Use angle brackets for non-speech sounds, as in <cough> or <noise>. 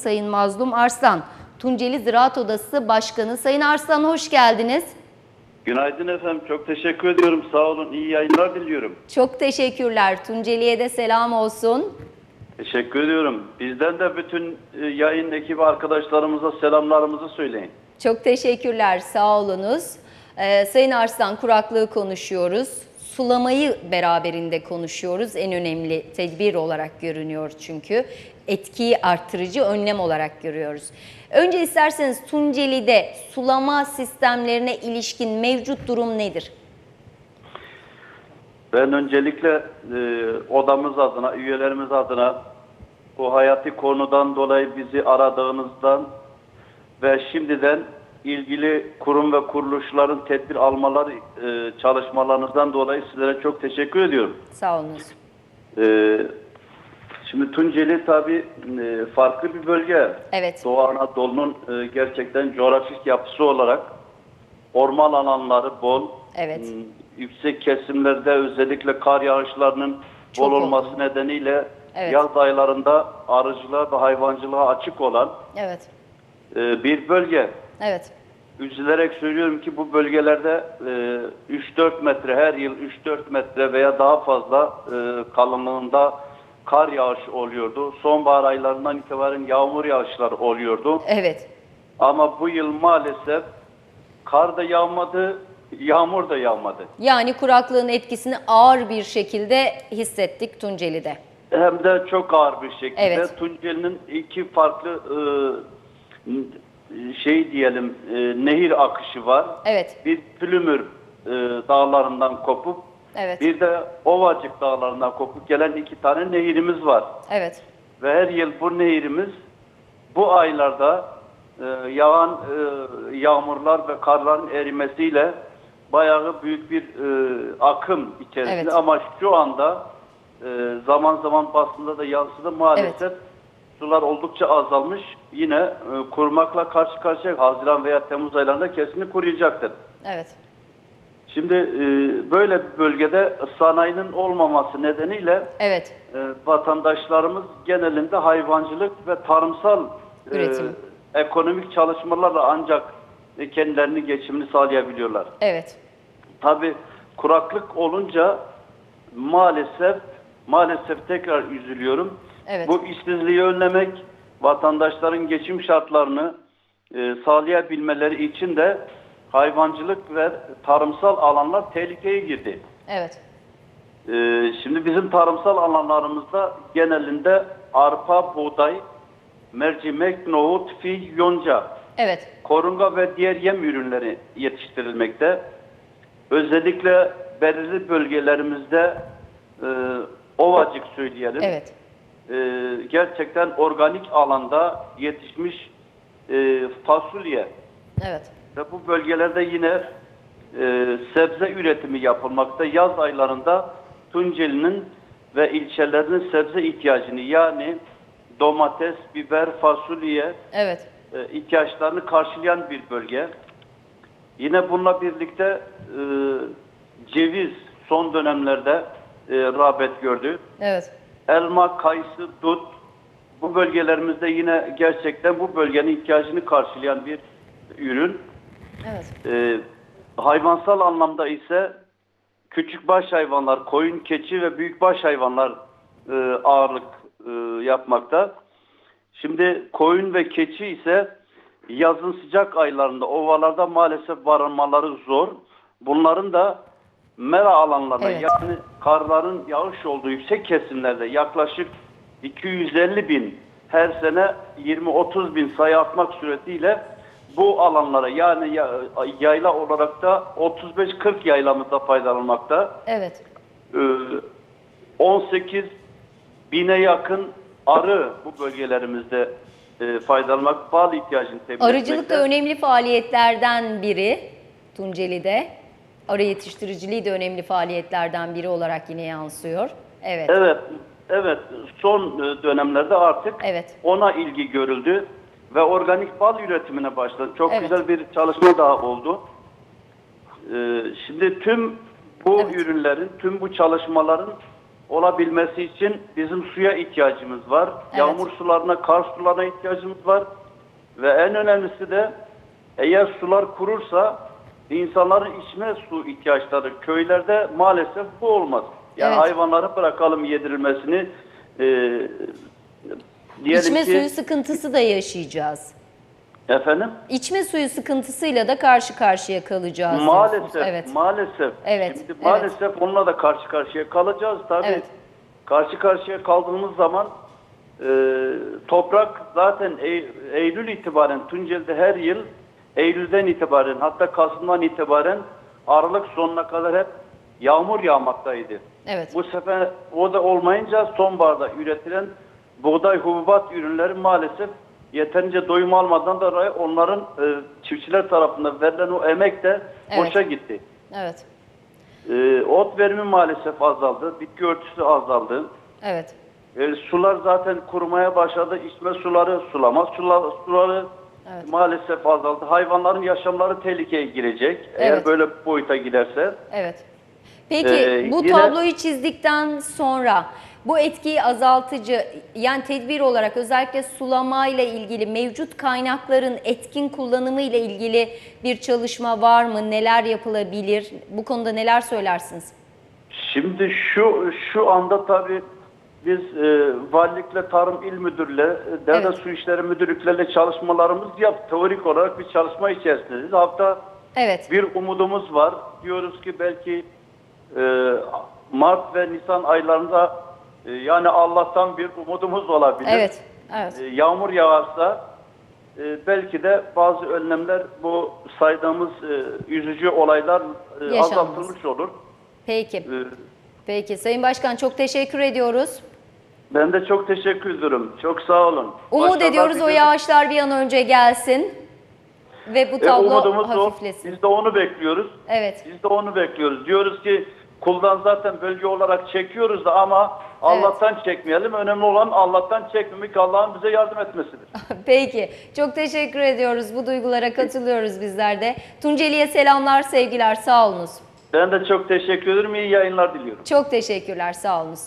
Sayın Mazlum Arslan. Tunceli Ziraat Odası Başkanı. Sayın Arslan hoş geldiniz. Günaydın efendim. Çok teşekkür ediyorum. Sağ olun. İyi yayınlar diliyorum. Çok teşekkürler. Tunceli'ye de selam olsun. Teşekkür ediyorum. Bizden de bütün e, yayın ekibi arkadaşlarımıza selamlarımızı söyleyin. Çok teşekkürler. Sağ olunuz. Ee, Sayın Arslan kuraklığı konuşuyoruz. Sulamayı beraberinde konuşuyoruz. En önemli tedbir olarak görünüyor çünkü. Etkiyi arttırıcı önlem olarak görüyoruz. Önce isterseniz Tunceli'de sulama sistemlerine ilişkin mevcut durum nedir? Ben öncelikle e, odamız adına, üyelerimiz adına bu hayati konudan dolayı bizi aradığınızdan ve şimdiden ilgili kurum ve kuruluşların tedbir almaları e, çalışmalarınızdan dolayı sizlere çok teşekkür ediyorum. Sağ olunuz. Ee, şimdi Tunceli tabii e, farklı bir bölge. Evet. Doğu Anadolu'nun e, gerçekten coğrafik yapısı olarak orman alanları bol. Evet. Hmm, Yüksek kesimlerde özellikle kar yağışlarının Çok bol olması oldu. nedeniyle Evet. yaz aylarında arıcılığa ve hayvancılığa açık olan Evet. E, bir bölge. Evet. Üzülerek söylüyorum ki bu bölgelerde e, 3-4 metre her yıl 3-4 metre veya daha fazla e, kalınlığında kar yağışı oluyordu. Sonbahar aylarından itibaren yağmur yağışları oluyordu. Evet. Ama bu yıl maalesef kar da yağmadı, yağmur da yağmadı. Yani kuraklığın etkisini ağır bir şekilde hissettik Tunceli'de. Hem de çok ağır bir şekilde. Evet. Tunceli'nin iki farklı e, şey diyelim e, nehir akışı var. Evet. bir Plümür e, dağlarından kopup Evet. bir de Ovacık dağlarından kopup gelen iki tane nehirimiz var. Evet. Ve her yıl bu nehirimiz bu aylarda e, yağan e, yağmurlar ve karların erimesiyle bayağı büyük bir e, akım içerisinde Evet. ama şu anda e, zaman zaman basında da yansıdı maalesef sular oldukça azalmış. Yine e, kurumakla karşı karşıya Haziran veya Temmuz aylarında kesinlikle kuruyacaktır. Evet. Şimdi e, böyle bir bölgede sanayinin olmaması nedeniyle Evet. e, vatandaşlarımız genelinde hayvancılık ve tarımsal e, ekonomik çalışmalarla ancak e, kendilerini geçimini sağlayabiliyorlar. Evet. Tabi kuraklık olunca maalesef maalesef tekrar üzülüyorum. Evet. Bu işsizliği önlemek, vatandaşların geçim şartlarını e, sağlayabilmeleri için de hayvancılık ve tarımsal alanlar tehlikeye girdi. Evet. E, şimdi bizim tarımsal alanlarımızda genelinde arpa, buğday, mercimek, nohut, fil, yonca, Evet. korunga ve diğer yem ürünleri yetiştirilmekte. Özellikle belirli bölgelerimizde e, ovacık söyleyelim. Evet. E, gerçekten organik alanda yetişmiş e, fasulye Evet. ve bu bölgelerde yine e, sebze üretimi yapılmakta. Yaz aylarında Tunceli'nin ve ilçelerinin sebze ihtiyacını yani domates, biber, fasulye, Evet. e, ihtiyaçlarını karşılayan bir bölge. Yine bununla birlikte e, ceviz son dönemlerde e, rağbet gördü. Evet. Elma, kayısı, dut bu bölgelerimizde yine gerçekten bu bölgenin ihtiyacını karşılayan bir ürün. Evet. E, hayvansal anlamda ise küçük baş hayvanlar, koyun, keçi ve büyük baş hayvanlar e, ağırlık e, yapmakta. Şimdi koyun ve keçi ise yazın sıcak aylarında ovalarda maalesef barınmaları zor. Bunların da mera alanlarına Evet. yani karların yağış olduğu yüksek kesimlerde yaklaşık 250 bin her sene 20-30 bin sayı atmak suretiyle bu alanlara yani ya- yayla olarak da 35-40 yaylamızda faydalanmakta. Evet. Ee, 18 bine yakın arı bu bölgelerimizde e, faydalanmak, bal ihtiyacını temin Arıcılık etmekte. da önemli faaliyetlerden biri Tunceli'de. Arı yetiştiriciliği de önemli faaliyetlerden biri olarak yine yansıyor. Evet. Evet, evet. Son e, dönemlerde artık Evet. ona ilgi görüldü ve organik bal üretimine başladı. Çok Evet. güzel bir çalışma daha oldu. Ee, şimdi tüm bu Evet. ürünlerin, tüm bu çalışmaların olabilmesi için bizim suya ihtiyacımız var. Evet. Yağmur sularına, kar sularına ihtiyacımız var. Ve en önemlisi de eğer sular kurursa insanların içme su ihtiyaçları köylerde maalesef bu olmaz. Yani Evet. hayvanları bırakalım yedirilmesini. Diyelim İçme ki, suyu sıkıntısı da yaşayacağız. efendim İçme suyu sıkıntısıyla da karşı karşıya kalacağız. Maalesef, Evet. maalesef. Evet, Şimdi evet. maalesef onunla da karşı karşıya kalacağız. Tabii Evet. karşı karşıya kaldığımız zaman e, toprak zaten Ey- Eylül itibaren Tunceli'de her yıl Eylül'den itibaren hatta Kasım'dan itibaren Aralık sonuna kadar hep yağmur yağmaktaydı. Evet. Bu sefer o da olmayınca sonbaharda üretilen buğday hububat ürünleri maalesef yeterince doyum almadan dolayı onların e, çiftçiler tarafından verilen o emek de Evet. boşa gitti. Evet. E, ot verimi maalesef azaldı, bitki örtüsü azaldı. Evet. E, sular zaten kurumaya başladı. İçme suları, sulama suları, suları Evet. maalesef azaldı. Hayvanların yaşamları tehlikeye girecek eğer Evet. böyle boyuta giderse. Evet. Peki Ee, bu yine- tabloyu çizdikten sonra bu etkiyi azaltıcı yani tedbir olarak özellikle sulama ile ilgili mevcut kaynakların etkin kullanımı ile ilgili bir çalışma var mı? Neler yapılabilir? Bu konuda neler söylersiniz? Şimdi şu şu anda tabii biz e, valilikle Tarım İl Müdürlüğü, e, Devlet Evet. Su İşleri Müdürlükleriyle çalışmalarımız yap. Teorik olarak bir çalışma içerisindeyiz. Hatta Evet. bir umudumuz var. Diyoruz ki belki e, Mart ve Nisan aylarında e, yani Allah'tan bir umudumuz olabilir. Evet. Evet. E, yağmur yağarsa e, belki de bazı önlemler bu saydığımız e, üzücü olaylar e, Yaşanmaz. azaltılmış olur. Peki. E, Peki Sayın Başkan çok teşekkür ediyoruz. Ben de çok teşekkür ediyorum. Çok sağ olun. Umut Başarılar ediyoruz o yağışlar bir an önce gelsin ve bu E, tablo umudumuz o. hafiflesin. Biz de onu bekliyoruz. Evet. Biz de onu bekliyoruz. Diyoruz ki kuldan zaten bölge olarak çekiyoruz da ama Allah'tan çekmeyelim. Önemli olan Allah'tan çekmemek, Allah'ın bize yardım etmesidir. <laughs> Peki. Çok teşekkür ediyoruz. Bu duygulara katılıyoruz bizler de. Tunceli'ye selamlar, sevgiler. Sağ olunuz. Ben de çok teşekkür ederim. İyi yayınlar diliyorum. Çok teşekkürler. Sağ olunuz.